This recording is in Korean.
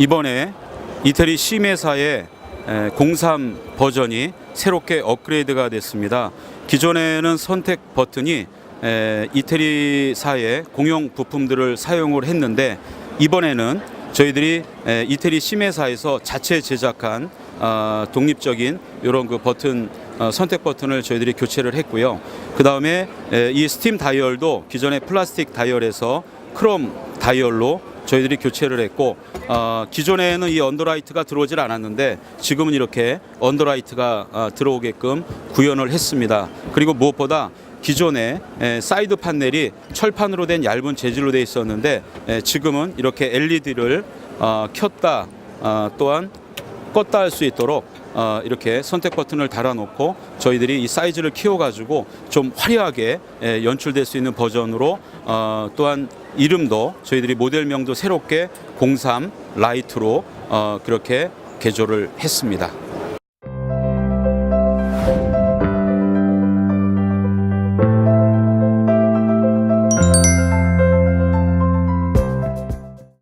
이번에 이태리 시메사의 03 버전이 새롭게 업그레이드가 됐습니다. 기존에는 선택 버튼이 에, 이태리사의 공용 부품들을 사용을 했는데 이번에는 저희들이 에, 이태리 시메사에서 자체 제작한 아, 독립적인 이런 그 버튼 어, 선택 버튼을 저희들이 교체를 했고요. 그 다음에 이 스팀 다이얼도 기존의 플라스틱 다이얼에서 크롬 다이얼로 저희들이 교체를 했고 어, 기존에는 이 언더라이트가 들어오질 않았는데 지금은 이렇게 언더라이트가 어, 들어오게끔 구현을 했습니다. 그리고 무엇보다 기존에 에, 사이드 판넬이 철판으로 된 얇은 재질로 되어 있었는데 에, 지금은 이렇게 LED를 어, 켰다 어, 또한 껐다 할 수 있도록 어, 이렇게 선택 버튼을 달아놓고 저희들이 이 사이즈를 키워가지고 좀 화려하게 에, 연출될 수 있는 버전으로 어, 또한 이름도 저희들이 모델명도 새롭게 03 라이트로 어, 그렇게 개조를 했습니다.